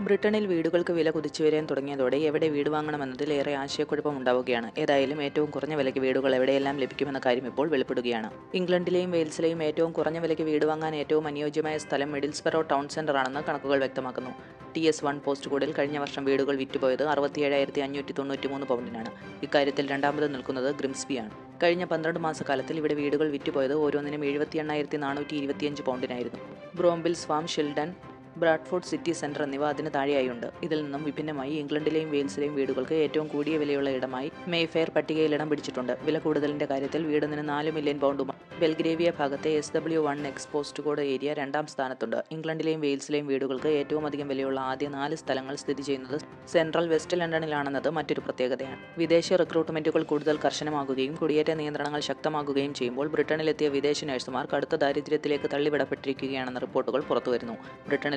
ബ്രിട്ടനിൽ വീടുകൾക്ക് വില കുതിച്ചുയരാൻ തുടങ്ങിയതോടെ എവിടെ വീട് വാങ്ങണമെന്നതിൽ ഏറെ ആശയക്കുഴപ്പമുണ്ടാവുകയാണ്. ഏതായാലും ഏറ്റവും കുറഞ്ഞ വിലയ്ക്ക് വീടുകൾ എവിടെയെല്ലാം ലഭിക്കുമെന്ന കാര്യം ഇപ്പോൾ വെളിപ്പെടുകയാണ്. ഇംഗ്ലണ്ടിലെയും വെയിൽസിലെയും ഏറ്റവും കുറഞ്ഞ വിലയ്ക്ക് വീട് വാങ്ങാൻ ഏറ്റവും അനുയോജ്യമായ സ്ഥലം മിഡിൽസ്ബറോ ടൗൺ സെന്റർ ആണെന്ന് കണക്കുകൾ വ്യക്തമാക്കുന്നു. ടി എസ് വൺ പോസ്റ്റ് കോഡിൽ കഴിഞ്ഞ വർഷം വീടുകൾ വിറ്റുപോയത് അറുപത്തിയേഴായിരത്തി അഞ്ഞൂറ്റി തൊണ്ണൂറ്റി മൂന്ന് പൗണ്ടിനാണ്. ഇക്കാര്യത്തിൽ രണ്ടാമത് നിൽക്കുന്നത് ഗ്രിംസ്ബിയാണ്. കഴിഞ്ഞ പന്ത്രണ്ട് മാസക്കാലത്തിൽ ഇവിടെ വീടുകൾ വിറ്റുപോയത് ഓരോന്നിനും എഴുപത്തി എണ്ണായിരത്തി നാനൂറ്റി ഇരുപത്തിയഞ്ച് പൗണ്ടിനായിരുന്നു. ബ്രോംബിൽസ് farm Shildon Bradford city centre എന്നിവ അതിന് താഴെയായുണ്ട്. ഇതിൽ നിന്നും വിഭിന്നമായി ഇംഗ്ലണ്ടിലെയും വെയിൽസിലെയും വീടുകൾക്ക് ഏറ്റവും കൂടിയ വിലയുള്ള ഇടമായി മേഫെയർ പട്ടികയിൽ ഇടം പിടിച്ചിട്ടുണ്ട്. വില കൂടുതലിന്റെ കാര്യത്തിൽ വീടിന് നാല് മില്യൺ പൗണ്ടുമായി ബെൽഗ്രേവിയ ഭാഗത്തെ S W one X post code area രണ്ടാം സ്ഥാനത്തുണ്ട്. ഇംഗ്ലണ്ടിലെയും വെയിൽസിലെയും വീടുകൾക്ക് ഏറ്റവും അധികം വിലയുള്ള ആദ്യ നാല് സ്ഥലങ്ങൾ സ്ഥിതി ചെയ്യുന്നത് സെൻട്രൽ വെസ്റ്റ് ലണ്ടനിലാണെന്നത് മറ്റൊരു പ്രത്യേകതയാണ്. വിദേശ റിക്രൂട്ട്മെന്റുകൾ കൂടുതൽ കർശനമാകുകയും കുടിയേറ്റ നിയന്ത്രണങ്ങൾ ശക്തമാകുകയും ചെയ്യുമ്പോൾ ബ്രിട്ടനിലെത്തിയ വിദേശ നഴ്സുമാർ കടുത്ത ദാരിദ്ര്യത്തിലേക്ക് തള്ളിവിടപ്പെട്ടിരിക്കുകയാണെന്ന റിപ്പോർട്ടുകൾ പുറത്തുവരുന്നു.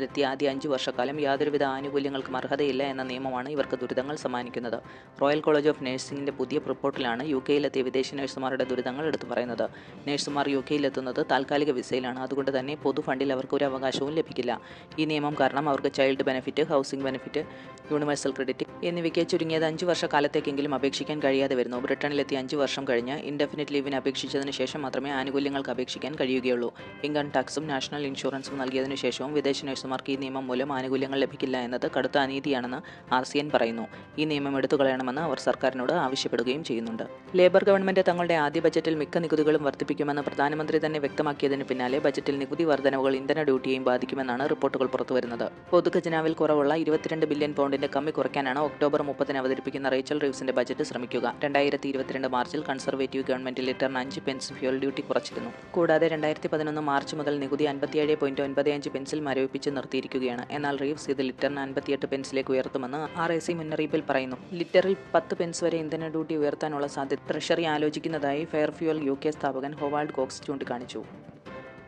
ബ്രിട്ടനിലെത്തിയ ആദ്യ അഞ്ച് വർഷക്കാലം യാതൊരുവിധ ആനുകൂല്യങ്ങൾക്കും അർഹതയില്ല എന്ന നിയമമാണ് ഇവർക്ക് ദുരിതങ്ങൾ സമ്മാനിക്കുന്നത്. റോയൽ കോളേജ് ഓഫ് നഴ്സിംഗിന്റെ പുതിയ റിപ്പോർട്ടിലാണ് യു കെയിലെത്തിയ വിദേശ നഴ്സുമാരുടെ ദുരിതങ്ങൾ എടുത്തു പറയുന്നത്. നഴ്സുമാർ യു കെയിലെത്തുന്നത് താൽക്കാലിക വിസയിലാണ്. അതുകൊണ്ട് തന്നെ പൊതു ഫണ്ടിൽ അവർക്ക് ഒരു അവകാശവും ലഭിക്കില്ല. ഈ നിയമം കാരണം അവർക്ക് child benefit housing benefit universal credit എന്നിവയ്ക്ക് ചുരുങ്ങിയത് അഞ്ച് വർഷക്കാലത്തേക്കെങ്കിലും അപേക്ഷിക്കാൻ കഴിയാതെ വരുന്നു. ബ്രിട്ടനിലെത്തി അഞ്ച് വർഷം കഴിഞ്ഞ് ഇൻഡെഫിനിറ്റ് ലീവിന് അപേക്ഷിച്ചതിന് ശേഷം മാത്രമേ ആനുകൂല്യങ്ങൾക്ക് അപേക്ഷിക്കാൻ കഴിയുകയുള്ളൂ. ഇൻകം ടാക്സും നാഷണൽ ഇൻഷുറൻസും നൽകിയതിനു ശേഷവും വിദേശ നഴ്സുമാർക്ക് ഈ നിയമം മൂലം ആനുകൂല്യങ്ങൾ ലഭിക്കില്ല എന്നത് കടുത്ത അനീതിയാണെന്ന് ആർ സി എൻ പറയുന്നു. ഈ നിയമം എടുത്തു കളയണമെന്ന് അവർ സർക്കാരിനോട് ആവശ്യപ്പെടുകയും ചെയ്യുന്നുണ്ട്. ലേബർ ഗവൺമെന്റ് തങ്ങളുടെ ആദ്യ ബജറ്റിൽ മിക്ക നികുതികളും വർദ്ധിപ്പിക്കുമെന്ന് പ്രധാനമന്ത്രി തന്നെ വ്യക്തമാക്കിയതിന് പിന്നാലെ ബജറ്റിൽ നികുതി വർധനവുകൾ ഇന്ധന ഡ്യൂട്ടിയെയും ബാധിക്കുമെന്നാണ് റിപ്പോർട്ടുകൾ പുറത്തുവരുന്നത് പൊതുഖജനാവിൽ കുറവുള്ള ഇരുപത്തിരണ്ട് ബില്യൺ പൗണ്ടിന്റെ കമ്മി കുറയ്ക്കാനാണ് ഒക്ടോബർ മുപ്പതിന് അവതരിപ്പിക്കുന്ന റേച്ചൽ റീവ്സിന്റെ ബജറ്റ് ശ്രമിക്കുക. രണ്ടായിരത്തി ഇരുപത്തിരണ്ട് മാർച്ചിൽ കൺസർവേറ്റീവ് ഗവൺമെന്റ് ലിറ്ററിന് അഞ്ച് പെൻസ് ഫ്യൂൽ ഡ്യൂട്ടി കുറച്ചിരുന്നു. കൂടാതെ രണ്ടായിരത്തി പതിനൊന്ന് മാർച്ച് മുതൽ നികുതി അൻപത്തിയേഴ് പോയിന്റ് ഒൻപത് അഞ്ച് പെൻസിൽ മരവിപ്പിച്ച് നിർത്തിയിരിക്കുകയാണ് എന്നാൽ റീവ്സ് ഇത് ലിറ്ററിന് അൻപത്തിയെട്ട് പെൻസിലേക്ക് ഉയർത്തുമെന്ന് ആർ എ സി മുന്നറിയിപ്പിൽ പറയുന്നു. ലിറ്ററിൽ പത്ത് പെൻസ് വരെ ഇന്ധന ഡ്യൂട്ടി ഉയർത്താനുള്ള സാധ്യത. ട്രഷറി ആലോചിക്കുന്നതായി ഫെയർ ഫ്യൂൽ യു കെ സ്ഥാപകൻ ഹോവാൾഡ് കോക്സ് ചൂണ്ടിക്കാണിച്ചു.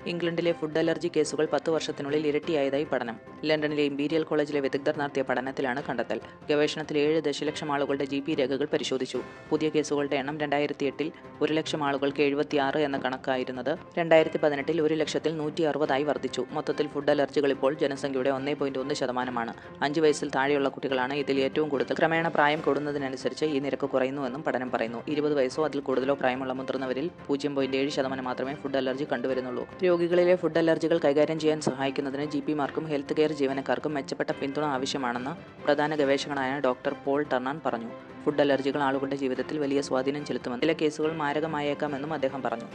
ഇംഗ്ലണ്ടിലെ ഫുഡ് അലർജി കേസുകൾ പത്ത് വർഷത്തിനുള്ളിൽ ഇരട്ടിയായതായി പഠനം. ലണ്ടനിലെ ഇംപീരിയൽ കോളേജിലെ വിദഗ്ധർ നടത്തിയ പഠനത്തിലാണ് കണ്ടെത്തൽ. ഗവേഷണത്തിൽ ഏഴ് ദശലക്ഷം ആളുകളുടെ ജി പി രേഖകൾ പരിശോധിച്ചു. പുതിയ കേസുകളുടെ എണ്ണം രണ്ടായിരത്തി എട്ടിൽ ഒരു ലക്ഷം ആളുകൾക്ക് എഴുപത്തിയാറ് എന്ന കണക്കായിരുന്നത് രണ്ടായിരത്തി പതിനെട്ടിൽ ഒരു ലക്ഷത്തിൽ നൂറ്റി അറുപതായി വർദ്ധിച്ചു. മൊത്തത്തിൽ ഫുഡ് അലർജികൾ ഇപ്പോൾ ജനസംഖ്യയുടെ ഒന്നേ പോയിന്റ് ഒന്ന് ശതമാനമാണ്. അഞ്ച് വയസ്സിൽ താഴെയുള്ള കുട്ടികളാണ് ഇതിൽ ഏറ്റവും കൂടുതൽ. ക്രമേണ പ്രായം കൂടുന്നതിനനുസരിച്ച് ഈ നിരക്ക് കുറയുന്നുവെന്നും പഠനം പറയുന്നു. ഇരുപത് വയസ്സോ അതിൽ കൂടുതലോ പ്രായമുള്ള മുതിർന്നവരിൽ പൂജ്യം പോയിന്റ് ഏഴ് ശതമാനം മാത്രമേ ഫുഡ് അലർജി കണ്ടുവരുന്നുള്ളൂ. രോഗികളിലെ ഫുഡ് അലർജികൾ കൈകാര്യം ചെയ്യാൻ സഹായിക്കുന്നതിന് ജി പിമാർക്കും ഹെൽത്ത് കെയർ ജീവനക്കാർക്കും മെച്ചപ്പെട്ട പിന്തുണ ആവശ്യമാണെന്ന് പ്രധാന ഗവേഷകനായ ഡോക്ടർ പോൾ ടർണാൻ പറഞ്ഞു. ഫുഡ് അലർജികൾ ആളുകളുടെ ജീവിതത്തിൽ വലിയ സ്വാധീനം ചെലുത്തുമെന്ന് ചില കേസുകൾ മാരകമായേക്കാമെന്നും അദ്ദേഹം പറഞ്ഞു.